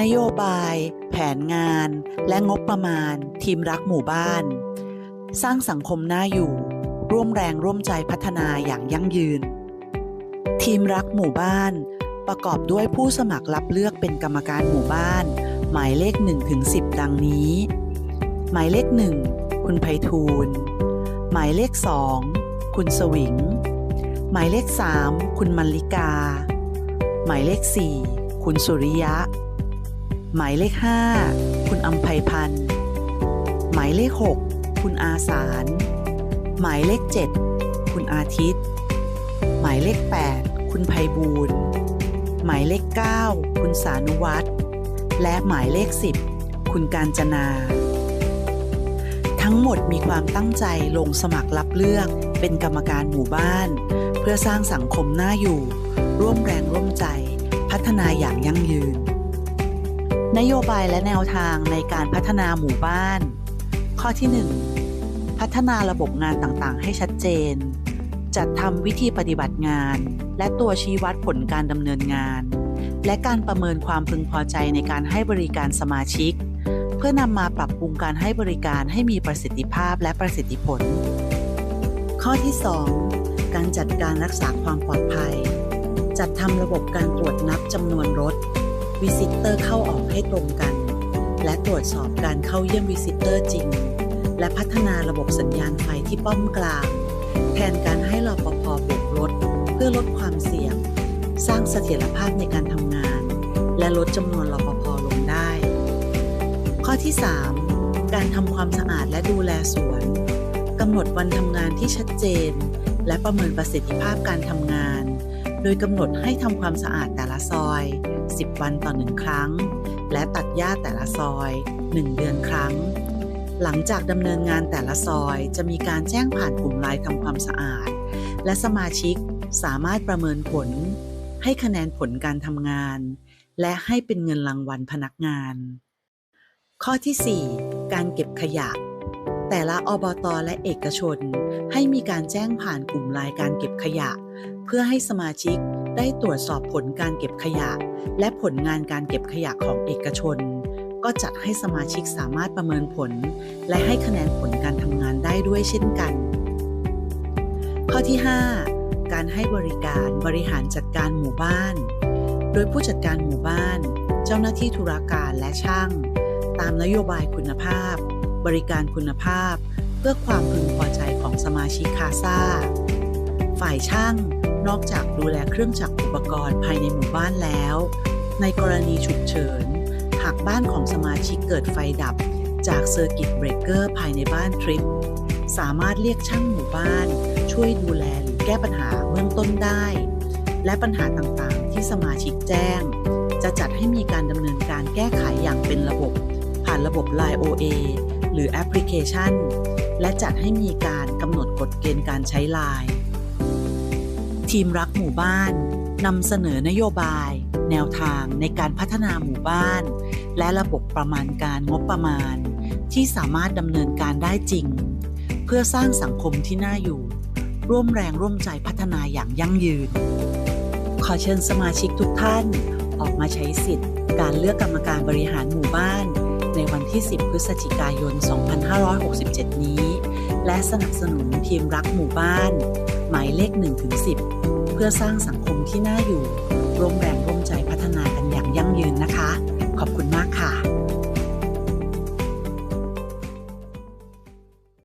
นโยบาย แผนงาน และงบประมาณ ทีมรักหมู่บ้าน สร้างสังคมน่าอยู่ ร่วมแรงร่วมใจพัฒนาอย่างยั่งยืน ทีมรักหมู่บ้าน ประกอบด้วยผู้สมัครรับเลือกเป็นกรรมการหมู่บ้าน หมายเลข1ถึง10 ดังนี้ หมายเลข 1 คุณไพฑูรย์หมายเลข 2 คุณสวิง หมายเลข 3 คุณมัลลิกา หมายเลข 4 คุณสุริยะ หมายเลข 5 คุณอัมไพพันธ์ หมายเลข 6 คุณอาสาร หมายเลข 7 คุณอาทิตย์ หมายเลข 8 คุณไพบูลย์หมายเลข 9 คุณสานุวัตรและหมายเลข 10 คุณการจนา ทั้งหมดมีความตั้งใจลงสมัครรับเลือกเป็นกรรมการหมู่บ้าน เพื่อสร้างสังคมน่าอยู่ ร่วมแรงร่วมใจ พัฒนาอย่างยั่งยืน นโยบายและแนวทางในการพัฒนาหมู่บ้าน ข้อที่ 1 พัฒนาระบบงานต่างๆ ให้ชัดเจน จัดทำวิธีปฏิบัติงาน และตัวชี้วัดผลการดำเนินงาน และการประเมินความพึงพอใจในการให้บริการสมาชิก เพื่อนำมาปรับปรุงการให้บริการให้มีประสิทธิภาพและประสิทธิผล ข้อที่ 2 การจัดการรักษาความปลอดภัย จัดทำระบบการตรวจนับจำนวนรถ วิสิเตอร์เข้าออกให้ตรงกัน และตรวจสอบการเข้าเยี่ยมวิสิเตอร์จริง และพัฒนาระบบสัญญาณไฟที่ป้อมกลาง แทนการให้รอปภโบกรถ เพื่อลดความเสี่ยง สร้างเสถียรภาพในการทำงาน และลดจำนวนรอปภลงได้ ข้อที่ 3 การทำความสะอาดและดูแลสวนกำหนดวันทำงานที่ชัดเจน และประเมินประสิทธิภาพการทำงาน ดยกำหนดให้ทำความสะอาดแต่ละซอย 10 วันต่อหนึ่งครั้ง และตัดหญ้าแต่ละซอย 1 เดือนครั้ง หลังจากดำเนินงานแต่ละซอยจะมีการแจ้งผ่านกลุ่มไลน์ทำความสะอาด และสมาชิกสามารถประเมินผล ให้คะแนนผลการทำงาน และให้เป็นเงินรางวัลพนักงาน ข้อที่ 4 การเก็บขยะแต่ละอบตและเอกชน ให้มีการแจ้งผ่านกลุ่มไลน์การเก็บขยะ เพื่อให้สมาชิกได้ตรวจสอบผลการเก็บขยะ และผลงานการเก็บขยะของเอกชน ก็จัดให้สมาชิกสามารถประเมินผล และให้คะแนนผลการทำงานได้ด้วยเช่นกัน ข้อที่ 5 การให้บริการบริหารจัดการหมู่บ้าน โดยผู้จัดการหมู่บ้าน เจ้าหน้าที่ธุรการและช่าง ตามนโยบายคุณภาพ บริการคุณภาพ เพื่อความพึงพอใจของสมาชิกคาซา ฝ่ายช่าง นอกจากดูแลเครื่องจักรอุปกรณ์ภายในหมู่บ้านแล้ว ในกรณีฉุกเฉิน หากบ้านของสมาชิกเกิดไฟดับ จากเซอร์กิตเบรกเกอร์ภายในบ้านทริป สามารถเรียกช่างหมู่บ้าน ช่วยดูแลหรือแก้ปัญหาเบื้องต้นได้ และปัญหาต่างๆ ที่สมาชิกแจ้ง จะจัดให้มีการดำเนินการแก้ไขอย่างเป็นระบบ ผ่านระบบ Line OA หรือแอปพลิเคชัน และจัดให้มีการกำหนดกฎเกณฑ์การใช้ Line ทีมรักหมู่บ้านนำเสนอนโยบาย แนวทางในการพัฒนาหมู่บ้าน และระบบประมาณการงบประมาณ ที่สามารถดำเนินการได้จริง เพื่อสร้างสังคมที่น่าอยู่ ร่วมแรงร่วมใจพัฒนาอย่างยั่งยืน ขอเชิญสมาชิกทุกท่าน ออกมาใช้สิทธิ์การเลือกกรรมการบริหารหมู่บ้าน ในวันที่ 10 พฤศจิกายน 2567 นี้ และสนับสนุนทีมรักหมู่บ้าน หมายเลข1-10 เพื่อสร้างสังคมที่น่าอยู่ ร่วมแรงร่วมใจพัฒนากันอย่างยั่งยืนนะคะ ขอบคุณมากค่ะ